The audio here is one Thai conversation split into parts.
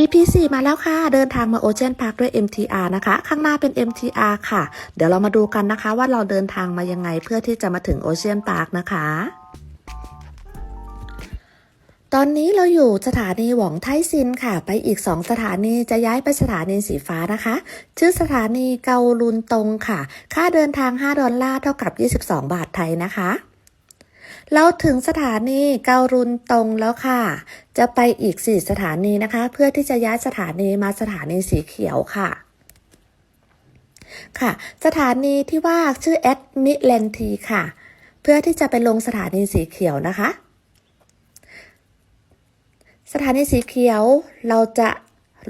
EP 4 มาแล้วค่ะ เดินทางมาโอเชียนพาร์คด้วย MTR นะคะ ข้างหน้าเป็น MTR ค่ะ เดี๋ยวเรามาดูกันนะคะว่าเราเดินทางมายังไงเพื่อที่จะมาถึงโอเชียนพาร์คนะคะ ตอนนี้เราอยู่สถานีหวองไทซินค่ะ ไปอีก 2 สถานีจะย้ายไปสถานีสีฟ้านะคะ ชื่อสถานีเกาลุนตงค่ะ ค่าเดินทาง 5 ดอลลาร์เท่ากับ 22 บาทไทยนะคะ เราถึงสถานีเการุนตรงแล้วค่ะ จะไปอีก 4 สถานีนะคะ เพื่อที่จะย้ายสถานีมาสถานีสีเขียวค่ะค่ะ สถานีที่ว่าชื่อแอดมิเลนทีค่ะ เพื่อที่จะไปลงสถานีสีเขียวนะคะ สถานีสีเขียวเราจะ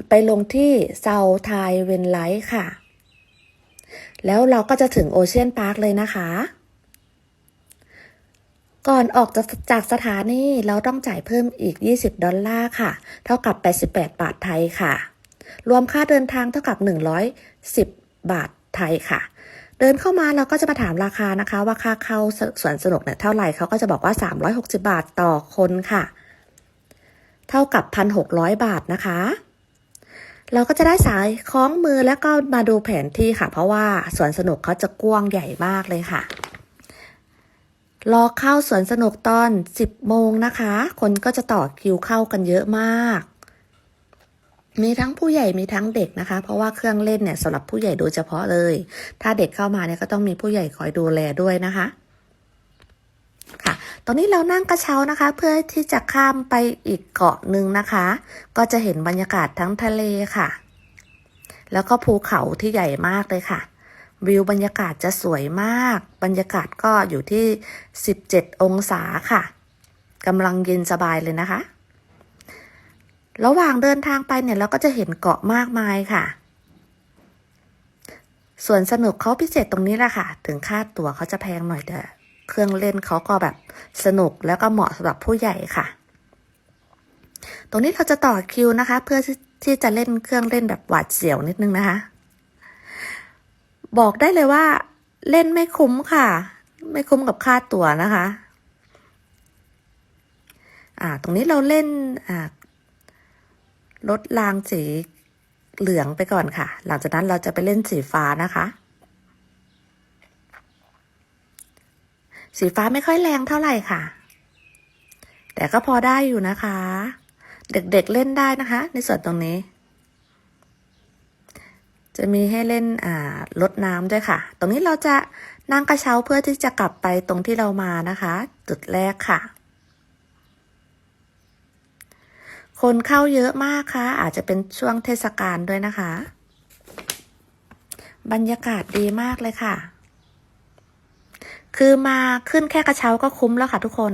ไปลงที่เซาไทเวนไลท์ค่ะ แล้วเราก็จะถึงโอเชียนพาร์คเลยนะคะ ก่อนออกจากจากสถานีเราต้องจ่ายเพิ่มอีก 20 ดอลลาร์ค่ะ เท่ากับ 88 บาทไทยค่ะ รวมค่าเดินทางเท่ากับ 110 บาทไทยค่ะ เดินเข้ามาเราก็จะมาถามราคานะคะ ว่าค่าเข้าสสวนสนุกเนี่ยเท่าไหร่เขาก็จะบอกว่า 360 บาทต่อคนค่ะ เท่ากับ 1,600 บาทนะคะเราก็จะได้สายคล้องมือแล้วก็มาดูแผนที่ค่ะ เพราะว่าสวนสนุกเขาจะกว้างใหญ่มากเลยค่ะ รอเข้าสวนสนุกตอน 10 โมงนะคะ คนก็จะต่อคิวเข้ากันเยอะมาก มีทั้งผู้ใหญ่มีทั้งเด็กนะคะ เพราะว่าเครื่องเล่นเนี่ยสำหรับผู้ใหญ่โดยเฉพาะเลย ถ้าเด็กเข้ามาเนี่ยก็ต้องมีผู้ใหญ่คอยดูแลด้วยนะคะ ค่ะ ตอนนี้เรานั่งกระเช้านะคะ เพื่อที่จะข้ามไปอีกเกาะหนึ่งนะคะ ก็จะเห็นบรรยากาศทั้งทะเลค่ะ แล้วก็ภูเขาที่ใหญ่มากเลยค่ะ วิวบรรยากาศจะสวยมาก บรรยากาศก็อยู่ที่ 17 องศาค่ะกำลังเย็นสบายเลยนะคะ ระหว่างเดินทางไปเนี่ยเราก็จะเห็นเกาะมากมายค่ะ ส่วนสนุกเขาพิเศษตรงนี้แหละค่ะ ถึงค่าตั๋วเขาจะแพงหน่อยแต่เครื่องเล่นเขาก็แบบสนุกแล้วก็เหมาะสำหรับผู้ใหญ่ค่ะ ตรงนี้เราจะต่อคิวนะคะ เพื่อที่จะเล่นเครื่องเล่นแบบหวาดเสียวนิดนึงนะคะ บอกได้เลยว่า เล่นไม่คุ้มค่ะ ไม่คุ้มกับค่าตั๋วนะคะ อ่า ตรงนี้เราเล่นอ่ารถรางสีเหลืองไปก่อนค่ะ หลังจากนั้นเราจะไปเล่นสีฟ้านะคะ สีฟ้าไม่ค่อยแรงเท่าไหร่ค่ะ แต่ก็พอได้อยู่นะคะ เด็กๆเเล่นได้นะคะ ในส่วนตรงนี้ จะมีให้เล่นอ่าลดน้ำด้วยค่ะ ตรงนี้เราจะนั่งกระเช้าเพื่อที่จะกลับไปตรงที่เรามานะคะ จุดแรกค่ะ คนเข้าเยอะมากค่ะ อาจจะเป็นช่วงเทศกาลด้วยนะคะ บรรยากาศดีมากเลยค่ะ คือมาขึ้นแค่กระเช้าก็คุ้มแล้วค่ะทุกคน